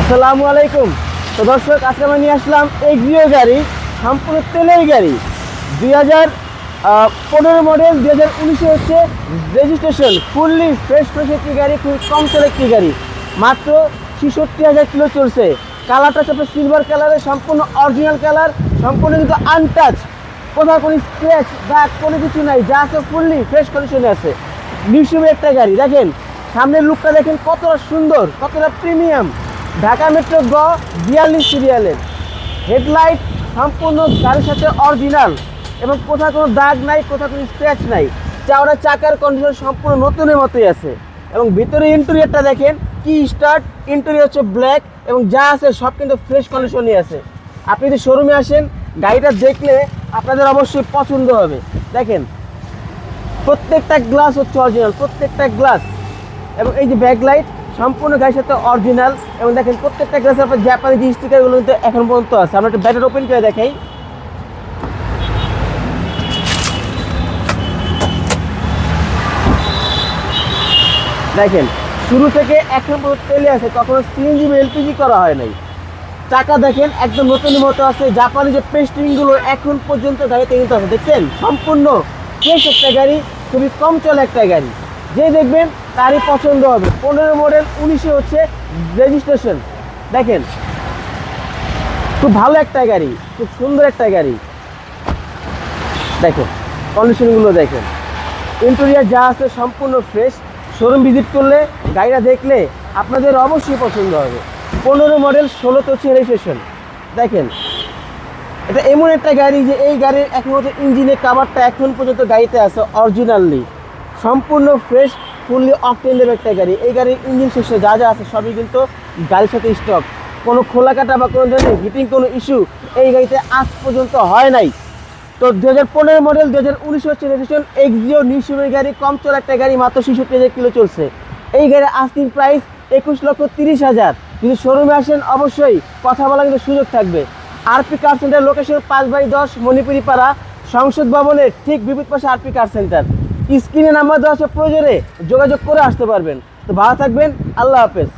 আসসালামু আলাইকুম। তো দর্শক, আজকে আমরা নিয়ে আসলাম এক্সিও গাড়ি, সম্পূর্ণ তেলের গাড়ি। দুই হাজার পনেরো মডেল দুই হাজার উনিশে হচ্ছে রেজিস্ট্রেশন ফুললি ফ্রেশ ফ্রেশ একটি গাড়ি খুব কম চলে একটি গাড়ি। মাত্র ছেষট্টি হাজার কিলো চলছে। কালারটা হচ্ছে সিলভার কালারের সম্পূর্ণ অরিজিনাল কালার সম্পূর্ণ কিন্তু আনটাচ কোথাও কোনো স্ক্র্যাচ দাগ কোনো কিছু নাই যা আছে ফুললি ফ্রেশ কন্ডিশনে আছে। নিউসুমে একটা গাড়ি, দেখেন, সামনের লুকটা দেখেন কতটা সুন্দর, কতটা প্রিমিয়াম ঢাকা মেট্রো গ বিয়াল্লিশ সিরিয়ালের হেডলাইট সম্পূর্ণ গাড়ির সাথে অরিজিনাল এবং কোথাও কোনো দাগ নাই, কোথাও কোনো স্ক্র্যাচ নাই। চাওড়া চাকার কন্ডিশন সম্পূর্ণ নতুনের মতোই আছে। এবং ভিতরে ইন্টেরিয়রটা দেখেন, কি স্টার্ট ইন্টেরিয়র হচ্ছে ব্ল্যাক এবং যা আছে সব কিন্তু ফ্রেশ কন্ডিশনই আছে। আপনি যদি শোরুমে আসেন, গাড়িটা দেখলে আপনাদের অবশ্যই পছন্দ হবে। দেখেন, প্রত্যেকটা গ্লাস হচ্ছে অরিজিনাল প্রত্যেকটা গ্লাস এবং এই যে ব্যাক লাইট সম্পূর্ণ গাড়ির সাথে অরিজিনাল এবং দেখেন প্রত্যেকটা আপনার জাপানি যে স্টিকারগুলো কিন্তু এখন পর্যন্ত আছে। আমরা একটা ব্যাটার ওপেন করে দেখাই। দেখেন, শুরু থেকে এখন পর্যন্ত তেলে আছে, কখনো সিএনজি বা এলপিজি করা হয় নাই। চাকা দেখেন, একদম নতুন মতো আছে। জাপানি যে পেস্টিংগুলো এখন পর্যন্ত গাড়িতে কিন্তু আছে। দেখছেন? সম্পূর্ণ ফ্রেশ একটা গাড়ি, খুবই কম চলে একটা গাড়ি। যে দেখবেন তারই পছন্দ হবে। পনেরো মডেল উনিশে হচ্ছে রেজিস্ট্রেশন দেখেন, খুব ভালো একটা গাড়ি, খুব সুন্দর একটা গাড়ি। দেখেন কন্ডিশনগুলো দেখেন। ইন্টেরিয়ার যা আছে সম্পূর্ণ ফ্রেশ শোরুম ভিজিট করলে, গাড়িটা দেখলে আপনাদের অবশ্যই পছন্দ হবে। পনেরো মডেল ষোলোতে হচ্ছে রেজিস্ট্রেশন দেখেন, এটা এমন একটা গাড়ি যে এই গাড়ির এখন হচ্ছে ইঞ্জিনের কাভারটা এখন পর্যন্ত গাড়িতে আছে অরিজিনালি সম্পূর্ণ ফ্রেশ ফুললি অকটেন দেবে একটা গাড়ি। এই গাড়ির ইঞ্জিন সিস্টেম যা যা আছে সবই কিন্তু গাড়ির সাথে স্টক কোনো খোলা কাটা বা কোনো ধরনের হিটিং কোনো ইস্যু এই গাড়িতে আজ পর্যন্ত হয় নাই। তো দু হাজার পনেরো মডেল দু হাজার উনিশ হচ্ছে রেজিস্ট্রেশন এক্সিও নিউসুমের গাড়ি, কম চলা একটা গাড়ি, মাত্র ছেষট্টি হাজার কিলো চলছে। এই গাড়ির আস্কিং প্রাইস একুশ লক্ষ তিরিশ হাজার। যদি শোরুমে আসেন, অবশ্যই কথা বলার কিন্তু সুযোগ থাকবে। আরপি কার সেন্টার লোকেশন পাঁচ বাই দশ, মণিপুরি পাড়া, সংসদ ভবনের ঠিক বিপরীত পাশে আরপি কার সেন্টার স্ক্রিনে নাম্বার দেওয়া আছে প্রয়োজনে যোগাযোগ করে আসতে পারবেন। তো ভালো থাকবেন আল্লাহ হাফেজ।